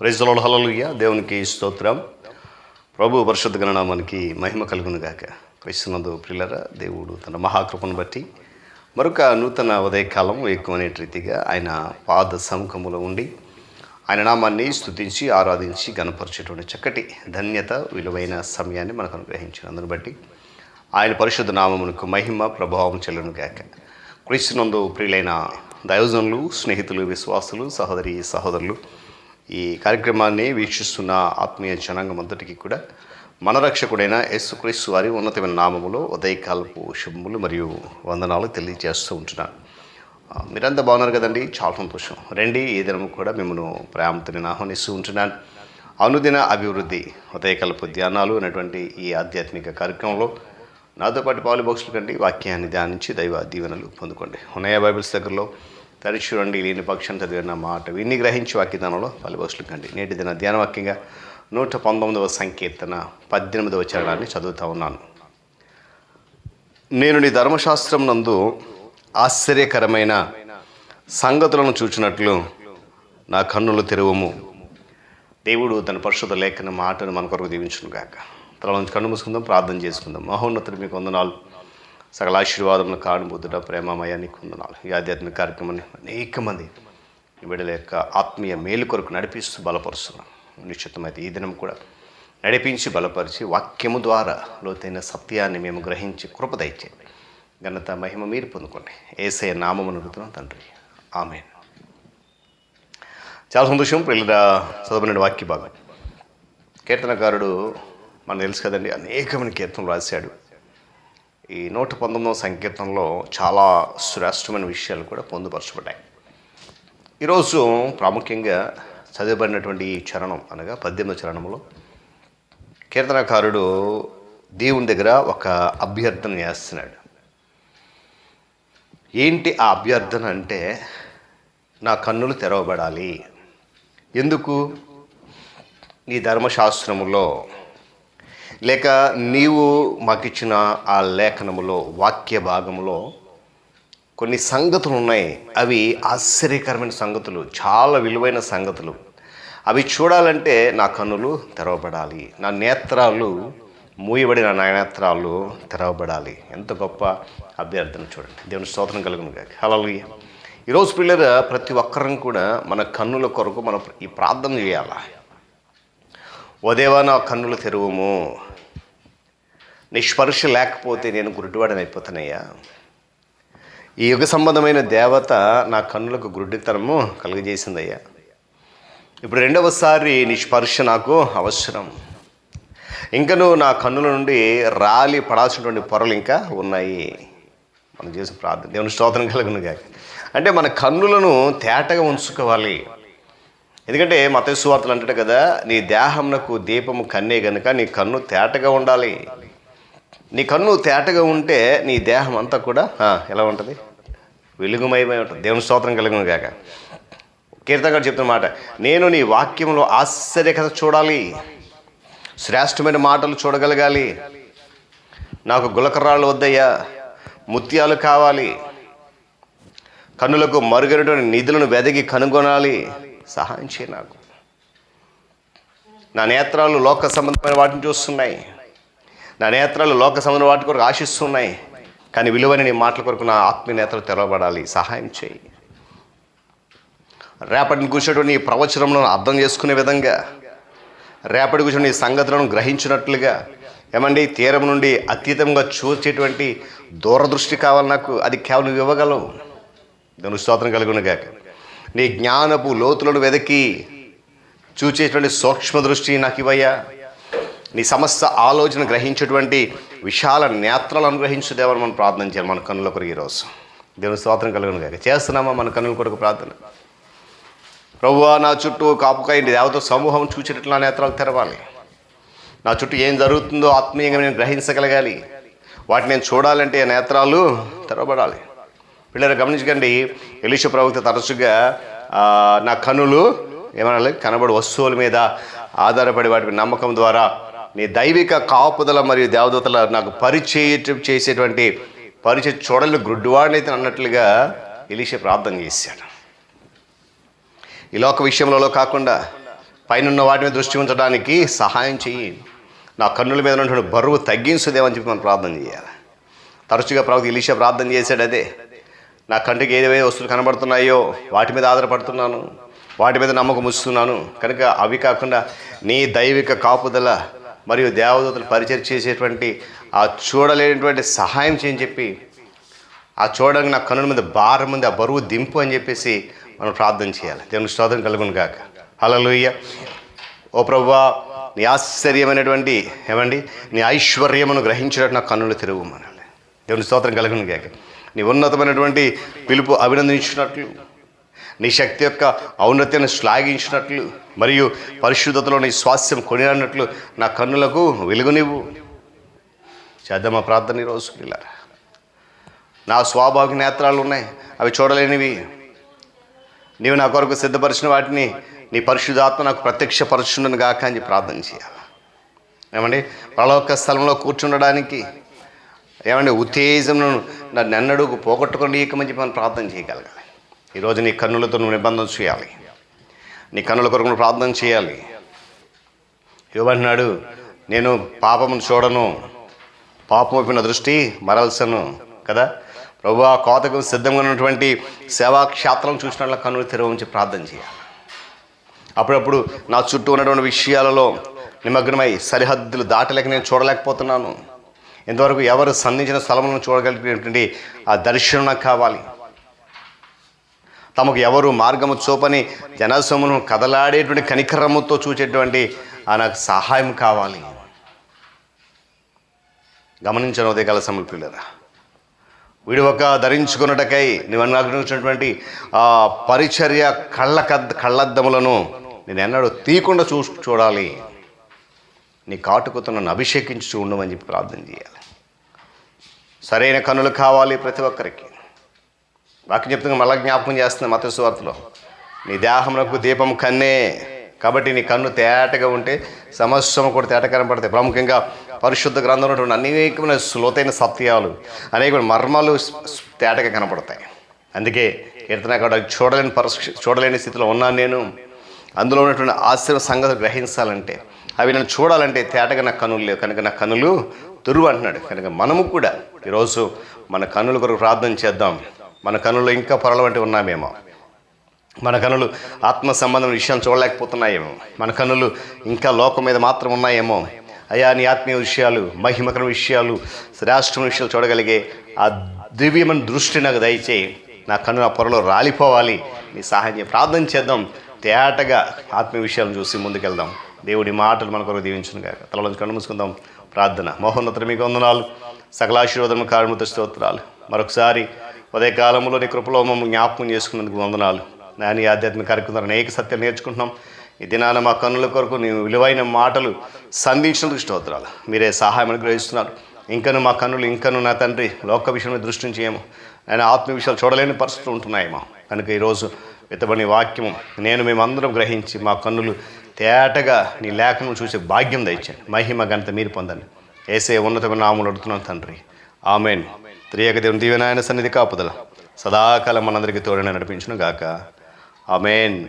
ప్రైజ్లో హలలుయ్య దేవునికి స్తోత్రం. ప్రభు పరిషత్ గణనామానికి మహిమ కలుగునుగాక క్రైస్తునందు ప్రిల్లర దేవుడు తన మహాకృపను బట్టి మరొక నూతన ఉదయకాలం ఎక్కువనే రీతిగా ఆయన పాద సముఖములో ఉండి ఆయన నామాన్ని స్తుతించి ఆరాధించి గణపరిచేటువంటి చక్కటి ధన్యత విలువైన సమయాన్ని మనకు అనుగ్రహించినందును బట్టి ఆయన పరిశుద్ధ నామమునకు మహిమ ప్రభావం చెల్లును గాక. క్రీస్తునందు ప్రియులైన దయోజనులు స్నేహితులు విశ్వాసులు సహోదరి సహోదరులు ఈ కార్యక్రమాన్ని వీక్షిస్తున్న ఆత్మీయ జనాంగం అంతటికీ కూడా మన రక్షకుడైన యేసుక్రీస్తు వారి ఉన్నతమైన నామములో ఉదయకాలపు శుభములు మరియు వందనాలు తెలియజేస్తూ ఉంటున్నాను. మీరంతా బాగున్నారు కదండి? చాలా సంతోషం. రండి ఈ దినము కూడా మిమ్మల్ని ప్రేమతో నేను ఆహ్వానిస్తూ ఉంటున్నాను. అనుదిన అభివృద్ధి ఉదయకల్పు ధ్యానాలు అనేటువంటి ఈ ఆధ్యాత్మిక కార్యక్రమంలో నాతో పాటు పాలు బాక్సులు కండి. వాక్యాన్ని ధ్యానించి దైవ దీవెనలు పొందుకోండి. ఉన్నాయా బైబిల్స్ దగ్గరలో తరచి లేని పక్షం చదివిన మాట విన్ని గ్రహించి వాక్యదానంలో పాలు కండి నేటి దిన ధ్యానవాక్యంగా నూట పంతొమ్మిదవ సంకీర్తన పద్దెనిమిదవ చరణాన్ని చదువుతా ఉన్నాను. నేను నీ ధర్మశాస్త్రం నందు ఆశ్చర్యకరమైన సంగతులను చూచినట్లు నా కన్నులు తెరువము. దేవుడు తన పరిశుద్ధ లేఖన మాటను మన కొరకు దీవించును గాక తల నుంచి కన్ను మూసుకుందాం ప్రార్థన చేసుకుందాం. మహోన్నతుడు మీకు వందనాలు. సకల ఆశీర్వాదములు కానుబుద్ధుడ ప్రేమమయ నీకు వందనాలు. ఈ ఆధ్యాత్మిక కార్యక్రమాన్ని అనేక మంది బిడ్డల యొక్క ఆత్మీయ మేలు కొరకు నడిపిస్తూ బలపరుస్తున్నాం నిశ్చితమైతే ఈ దినం కూడా నడిపించి బలపరిచి వాక్యము ద్వారా లోతైన సత్యాన్ని మేము గ్రహించి కృప దయచేయండి. ఘనత మహిమ మీరు పొందుకోండి. ఏసయ నామమును అడుగుతున్నాం తండ్రి. ఆమె చాలా సంతోషం పిల్లల చదవబడిన వాక్య భాగం. కీర్తనకారుడు మనకు తెలుసు కదండి అనేకమైన కీర్తనలు రాశాడు. ఈ నూట పంతొమ్మిదవ సంకీర్తనలో చాలా శ్రేష్టమైన విషయాలు కూడా పొందుపరచబడ్డాయి. ఈరోజు ప్రాముఖ్యంగా చదవబడినటువంటి ఈ చరణం అనగా పద్దెనిమిది చరణంలో కీర్తనకారుడు దేవుని దగ్గర ఒక అభ్యర్థన చేస్తున్నాడు. ఏంటి ఆ అభ్యర్థన అంటే నా కన్నులు తెరవబడాలి. ఎందుకు? నీ ధర్మశాస్త్రములో లేక నీవు మాకిచ్చిన ఆ లేఖనములో వాక్య భాగంలో కొన్ని సంగతులు ఉన్నాయి. అవి ఆశ్చర్యకరమైన సంగతులు చాలా విలువైన సంగతులు. అవి చూడాలంటే నా కన్నులు తెరవబడాలి నా నేత్రాలు మూయబడిన నా నేత్రాలు తెరవబడాలి. ఎంత గొప్ప అభ్యర్థన చూడండి. దేవుని స్తోత్రం కలుగును కాక హల్లెలూయా. ఈరోజు పిల్లల ప్రతి ఒక్కరం కూడా మన కన్నుల కొరకు మనం ఈ ప్రార్థన చేయాలా? ఓ నా కన్నులు తెరువుము. నీ స్పర్శ లేకపోతే నేను గురుడివాడని అయిపోతానయ్యా. ఈ యుగ సంబంధమైన దేవత నా కన్నులకు గురుడితనము కలుగజేసిందయ్యా. ఇప్పుడు రెండవసారి నీ స్పర్శ నాకు అవసరం. ఇంకను నా కన్నుల నుండి రాలి పడాల్సినటువంటి పొరలు ఇంకా ఉన్నాయి. మనం చేసిన ప్రార్థన. దేవుని స్తోత్రం కలుగును గాక అంటే మన కన్నులను తేటగా ఉంచుకోవాలి. ఎందుకంటే మత సువార్తలు అంటాడు కదా నీ దేహంనకు దీపము కన్నే గనుక నీ కన్ను తేటగా ఉండాలి. నీ కన్ను తేటగా ఉంటే నీ దేహం అంతా కూడా ఎలా ఉంటుంది? వెలుగుమయమై ఉంటుంది. దేవుని స్తోత్రం కలిగిన కాక కీర్తన గారు చెప్తున్న మాట నేను నీ వాక్యంలో ఆశ్చర్యకత చూడాలి. శ్రేష్టమైన మాటలు చూడగలగాలి. నాకు గులకరాళ్ళు వద్దయ్యా. ముత్యాలు కావాలి. కన్నులకు మరుగైనటువంటి నిధులను వెదగి కనుగొనాలి. సహాయం చేయి నాకు. నా నేత్రాలు లోక సంబంధమైన వాటిని చూస్తున్నాయి. నా నేత్రాలు లోక సంబంధమైన వాటి కొరకు ఆశిస్తున్నాయి. కానీ విలువైన నీ మాటల కొరకు నా ఆత్మీయ తెరవబడాలి. సహాయం చేయి. రేపటిని కూర్చున్నటువంటి ఈ ప్రవచనంలో అర్థం చేసుకునే విధంగా. రేపటి కూర్చుని ఈ సంగతులను గ్రహించినట్లుగా. ఏమండి తీరం నుండి అతీతంగా చూచేటువంటి దూరదృష్టి కావాలి నాకు. అది కేవలం నువ్వు ఇవ్వగలవు. దాని స్తోత్రం కలుగును గాక నీ జ్ఞానపు లోతులను వెదకి. చూచేటువంటి సూక్ష్మ దృష్టి నాకు ఇవ్వయ్యా నీ సమస్త ఆలోచన గ్రహించేటువంటి విశాల నేత్రాలు అనుగ్రహించు దేవని మనం ప్రార్థన చేయాలి. మన కన్నుల కొరకు ఈరోజు. దేవుని స్తోత్రం కలుగును కాక చేస్తున్నామా మన కన్నుల కొరకు ప్రార్థన? ప్రభువా నా చుట్టూ కాపుకాయండి దేవత సమూహం చూచేటట్లు నా నేత్రాలు తెరవాలి. నా చుట్టూ ఏం జరుగుతుందో ఆత్మీయంగా నేను గ్రహించగలగాలి. వాటిని నేను చూడాలంటే నేత్రాలు తెరవబడాలి. పిల్లలు గమనించకండి ఎలిష ప్రవక్త తరచుగా నా కనులు ఏమనాలి? కనబడి వస్తువుల మీద ఆధారపడి వాటి నమ్మకం ద్వారా నీ దైవిక కాపుదల మరియు దేవదూతల నాకు పరిచయం చేసేటువంటి పరిచయం చూడలు గుడ్డువాడిని అయితే అన్నట్లుగా ఎలిష ప్రార్థన చేశాడు. ఈ లోక విషయంలో కాకుండా పైన ఉన్న వాటి మీద దృష్టి ఉంచడానికి సహాయం చేయి నా కన్నుల మీద ఉన్నటువంటి బరువు తగ్గించుదేమని చెప్పి మనం ప్రార్థన చేయాలి. తరచుగా ప్రభుత్వ ఇలీష ప్రార్థన చేశాడు అదే. నా కంటికి ఏదేవే వస్తువులు కనబడుతున్నాయో వాటి మీద ఆధారపడుతున్నాను వాటి మీద నమ్మకం ఉంచుతున్నాను. కనుక అవి కాకుండా నీ దైవిక కాపుదల మరియు దేవదూతలు పరిచయం చేసేటువంటి ఆ చూడలేనటువంటి సహాయం చేయని చెప్పి ఆ చూడడానికి నా కన్నుల మీద భారం ఉంది ఆ బరువు దింపు అని చెప్పేసి మనం ప్రార్థన చేయాలి. దేవుని స్తోత్రం కలుగును కాక హల్లెలూయా. ఓ ప్రభువా నీ ఆశ్చర్యమైనటువంటి ఏమండి? నీ ఐశ్వర్యమును గ్రహించినట్టు నా కన్నులు తిరుగు మనల్ని. దేవుని స్తోత్రం కలుగును కాక నీ ఉన్నతమైనటువంటి పిలుపు అభినందించినట్లు నీ శక్తి యొక్క ఔన్నత్యాన్ని శ్లాఘించినట్లు మరియు పరిశుద్ధతలో నీ స్వాస్థ్యం కొనినట్లు నా కన్నులకు వెలుగునివ్వు. చేద్దామా ప్రార్థన ఈరోజు పిల్లరా. నా స్వాభావిక నేత్రాలు ఉన్నాయి అవి చూడలేనివి. నీవు నా కొరకు సిద్ధపరిచిన వాటిని నీ పరిశుద్ధాత్మ నాకు ప్రత్యక్షపరచుండను గాక అని ప్రార్థన చేయాలి. ఏమండి? పరలోక స్థలంలో కూర్చుండడానికి ఏమంటే ఉత్తేజంను నన్ను ఎన్నడూ పోగొట్టుకుని ఇకమని చెప్పి మనం ప్రార్థన చేయగలగాలి. ఈరోజు నీ కన్నులతో నువ్వు నిబంధన చేయాలి. నీ కన్నుల కొరకు నువ్వు ప్రార్థన చేయాలి. ఏమంటున్నాడు నేను పాపమును చూడను పాపం దృష్టి మరల్సను కదా? ప్రభు ఆ కోతకు సిద్ధంగా ఉన్నటువంటి సేవా క్షేత్రం చూసినట్ల కన్నులు తెరవని ప్రార్థన చేయాలి. అప్పుడప్పుడు నా చుట్టూ ఉన్నటువంటి విషయాలలో నిమగ్నమై సరిహద్దులు దాటలేక నేను చూడలేకపోతున్నాను. ఇంతవరకు ఎవరు సంధించిన స్థలములను చూడగలిగినటువంటి ఆ దర్శనం నాకు కావాలి. తమకు ఎవరు మార్గము చూపని జనసమును కదలాడేటువంటి కనికరముతో చూచేటువంటి ఆ నాకు సహాయం కావాలి. గమనించను ఉదయకాల సమయంలో వీడు ఒక ధరించుకున్నటకై నువ్వు అనుగ్రహించినటువంటి ఆ పరిచర్య కళ్ళ కళ్ళద్దములను నేను ఎన్నడూ తీయకుండా చూ చూడాలి. నీ కాటుకుతో నన్ను అభిషేకించి ఉండమని చెప్పి ప్రార్థన చేయాలి. సరైన కన్నులు కావాలి ప్రతి ఒక్కరికి. వాక్యం చెప్తున్నా మళ్ళా జ్ఞాపకం చేస్తుంది మత సువార్తలో నీ దేహమునకు దీపం కన్నే. కాబట్టి నీ కన్ను తేటగా ఉంటే సమస్యము కూడా తేట కనపడతాయి ప్రాముఖ్యంగా పరిశుద్ధ గ్రంథంలో ఉన్నటువంటి అనేకమైన లోతైన సత్యాలు అనేకమైన మర్మాలు తేటగా కనపడతాయి. అందుకే కీర్తన కూడా చూడలేని పరిస్థితి చూడలేని స్థితిలో ఉన్నాను నేను. అందులో ఉన్నటువంటి ఆశ్చర్య సంగతులు గ్రహించాలంటే అవి నన్ను చూడాలంటే తేటగా నా కనులు లేవు. కనుక నా కనులు తురువు అంటున్నాడు. కనుక మనము కూడా ఈరోజు మన కనుల కొరకు ప్రార్థన చేద్దాం. మన కనులు ఇంకా పొరల వంటి ఉన్నామేమో. మన కనులు ఆత్మ సంబంధం విషయాలు చూడలేకపోతున్నాయేమో. మన కనులు ఇంకా లోకం మీద మాత్రం ఉన్నాయేమో. అయా నీ ఆత్మీయ విషయాలు మహిమకర విషయాలు రాష్ట్రం విషయాలు చూడగలిగే ఆ దివ్యమైన దృష్టి నాకు దయచేయి. నా కన్ను ఆ పొరలో రాలిపోవాలి. నీ సహాయం ప్రార్థన చేద్దాం. తేటగా ఆత్మీయ విషయాలను చూసి ముందుకెళ్దాం. దేవుడి మాటలు మన కొరకు దీవించను కాక తలలోంచి కన్ను మూసుకుందాం. ప్రార్థన. మహోన్నత మీకు వందనాలు. సకలాశీర్వాదం కారణముత స్తోత్రాలు. మరొకసారి ఉదయకాలంలో నీ కృపలో మమ్మల్ని జ్ఞాపకం చేసుకున్నందుకు వందనాలు. నాని ఆధ్యాత్మిక కార్యక్రమం అనేక సత్యాలు నేర్చుకుంటున్నాం. ఈ దినాన మా కన్నుల కొరకు నీ విలువైన మాటలు సంధించినందుకు స్తోత్రాలు. మీరే సహాయం అనుగ్రహిస్తున్నారు. ఇంకను మా కన్నులు ఇంకను నా తండ్రి లోక విషయంలో దృష్టి చేయము ఆయన ఆత్మ విషయాలు చూడలేని పరిస్థితులు ఉంటున్నాయేమో. కనుక ఈరోజు విత్తబడి వాక్యము నేను మేమందరం గ్రహించి మా కన్నులు తేటగా నీ లేఖను చూసే భాగ్యం దయచండి మహిమ ఘనత మీరు పొందండి. ఏసే ఉన్నతమైన నామలు అడుగుతున్నాం తండ్రి. ఆమెన్. త్రియక దేవుని దీవెనాయన సన్నిధి కాపుదల. సదాకాలం మనందరికీ తోడని నడిపించును గాక ఆమెన్.